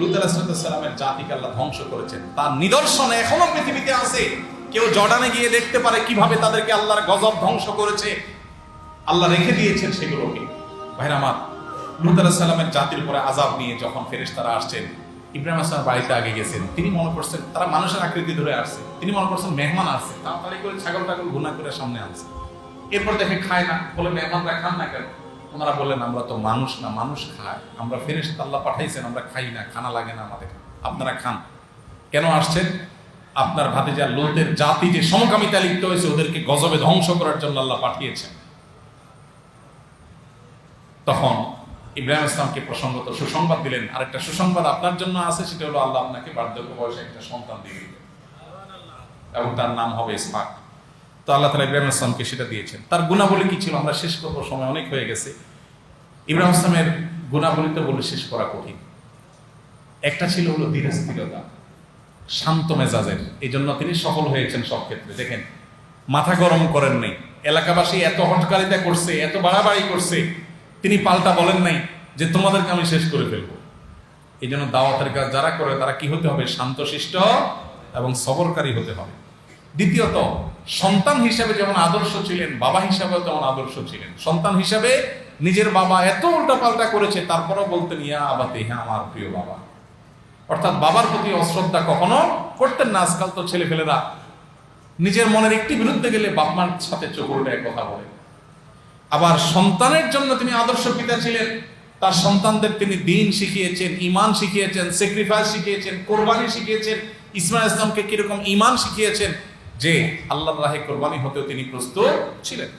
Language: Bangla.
লুত জাতিকে আল্লাহ ধ্বংস করেছেন। তার নিদর্শন এখনও পৃথিবীতে আছে। কেউ জর্ডানে গিয়ে দেখতে পারে কীভাবে তাদেরকে আল্লাহর গজব ধ্বংস করেছে। আল্লাহ রেখে দিয়েছেন সেগুলোকে। ভাইরা আমার, লুত জাতির উপরে আজাব নিয়ে যখন ফেরেশতারা আসছেন, ইব্রাহিম আসলামের বাড়িতে আগে গেছেন। তিনি মনে করছেন, তারা মানুষের আকৃতি ধরে আসছে। তিনি মনে করছেন মেহমান আসছে। তাড়াতাড়ি করে ছাগল টাগল ঘুনা করে সামনে আনছে। এরপর দেখে খায় না। বলে, মেহমানরা খান না কেন? ওনারা বললেন, আমরা তো মানুষ না, মানুষ খায়। আমরা ফেরেশত আল্লাহ পাঠাইছেন, আমরা খাই না, খানা লাগে না আমাদের। আপনারা খান। কেন আসছেন? আপনার ভাতিজা লোতের জাতি যে সমকামিতা লিপ্ত হয়েছে, ওদেরকে গজবে ধ্বংস করার জন্য আল্লাহ পাঠিয়েছেন। তখন ইব্রাহিম ইসলামকে প্রসঙ্গত সুসংবাদ দিলেন। আর একটা সুসংবাদ আপনার জন্য আছে, সেটা হলো, আল্লাহ আপনাকে বার্ধক্য বয়সে একটা সন্তান দিয়ে দিবেন এবং তার নাম হবে ইসমাক তো আল্লাহ তালা ইব্রাহিম ইসলামকে সেটা দিয়েছেন। তার গুণাবলী কি ছিল? আমরা শেষ করব, সময় অনেক হয়ে গেছে। ইব্রাহিম ইসলামের গুণাবলী তো বলে শেষ করা কঠিন। একটা ছিল হলো ধীরস্থিরতা শান্ত মেজাজের। এই জন্য তিনি সফল হয়েছেন সব ক্ষেত্রে। দেখেন, মাথা গরম করেন নাই। এলাকাবাসী এত হটকারিতা করছে, এত বাড়াবাড়ি করছে। তিনি পাল্টা বলেন নাই যে, তোমাদেরকে আমি শেষ করে ফেলব। এই জন্য দাওয়াতের কাজ যারা করে, তারা কি হতে হবে? শান্তশিষ্ট এবং সবরকারী হতে হবে। দ্বিতীয়ত, সন্তান হিসাবে যেমন আদর্শ ছিলেন, বাবা হিসাবেও তেমন আদর্শ ছিলেন। সন্তান হিসাবে নিজের বাবা এত উল্টাপাল্টা করেছে, তারপরেও বলতেন, ইয়া আবাতে হ্যাঁ আমার প্রিয় বাবা। অর্থাৎ বাবার প্রতি অশ্রদ্ধা কখনো করতেন না। আজকাল তো ছেলে ফেলেরা নিজের মনের একটি বিরুদ্ধে গেলে বাপমার সাথে চোখ উল্টায় কথা বলে। আবার সন্তানের জন্য তিনি আদর্শ পিতা ছিলেন। তার সন্তানদের তিনি দিন শিখিয়েছেন ইমান শিখিয়েছেন স্যাক্রিফাইস শিখিয়েছেন, কোরবানি শিখিয়েছেন। ইসমাইল ইসলামকে কীরকম ইমান শিখিয়েছেন যে আল্লাহর রাহে কোরবানি হতেও তিনি প্রস্তুত ছিলেন।